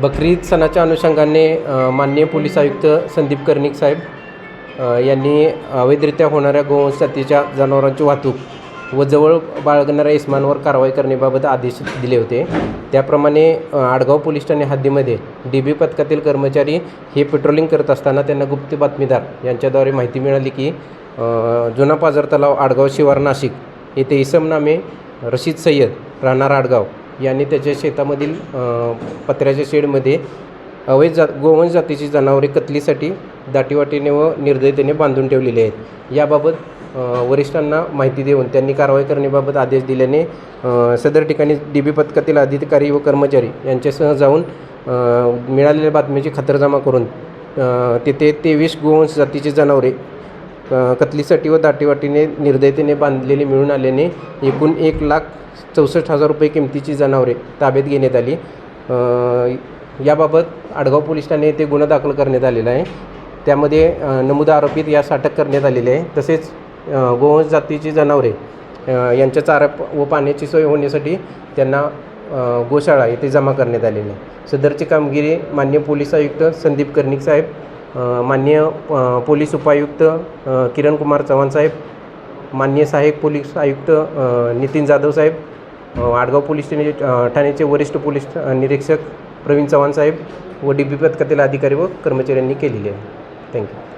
बकरीद सणाच्या अनुषंगाने माननीय पोलीस आयुक्त संदीप कर्णिक साहेब यांनी अवैधरित्या होणाऱ्या गोवंश जातीच्या जनावरांची वाहतूक व जवळ बाळगणाऱ्या इस्मांवर कारवाई करण्याबाबत आदेश दिले होते. त्याप्रमाणे आडगाव पोलीस ठाणे हद्दीमध्ये डी बी पथकातील कर्मचारी हे पेट्रोलिंग करत असताना त्यांना गुप्त बातमीदार यांच्याद्वारे माहिती मिळाली की जुना पाझर तलाव आडगाव शिवार नाशिक येथे इसम नामे रशीद सय्यद राहणार आडगाव. यांनी त्याच्या शेतामधील पत्र्याच्या शेडमध्ये अवैध जात गोवंश जातीची जनावरे कतलीसाठी दाटीवाटीने व निर्दयतेने बांधून ठेवलेली आहेत. याबाबत वरिष्ठांना माहिती देऊन त्यांनी कारवाई करण्याबाबत आदेश दिल्याने सदर ठिकाणी डी बी पथकातील अधिकारी व कर्मचारी यांच्यासह जाऊन मिळालेल्या बातमीची खातरजमा करून तेथे तिथे तेवीस गोवंश जातीची जनावरे कतलीसाठी व दाटीवाटीने निर्दयतेने बांधलेली मिळून आल्याने एकूण एक लाख चौसष्ट हजार रुपये किमतीची जनावरे ताब्यात घेण्यात आली. याबाबत आडगाव पोलीस ठाणे येथे गुन्हा दाखल करण्यात आलेला आहे. त्यामध्ये अ, आरोपीत यास अटक करण्यात आलेली आहे. तसेच गोवंश जातीची जनावरे यांच्या चारा व पाण्याची सोय होण्यासाठी त्यांना गोशाळा येथे जमा करण्यात आलेली आहे. सदरची कामगिरी मान्य पोलीस आयुक्त संदीप कर्णिक साहेब मान्य पोलीस उपायुक्त किरण कुमार चव्हाण साहेब मान्य सहाय्यक पोलीस आयुक्त नितीन जाधव साहेब आडगाव पोलीस ठाणे ठाण्याचे वरिष्ठ पोलीस निरीक्षक प्रवीण चव्हाण साहेब व डी बी पथकातील अधिकारी व कर्मचाऱ्यांनी केलेली आहे. थँक्यू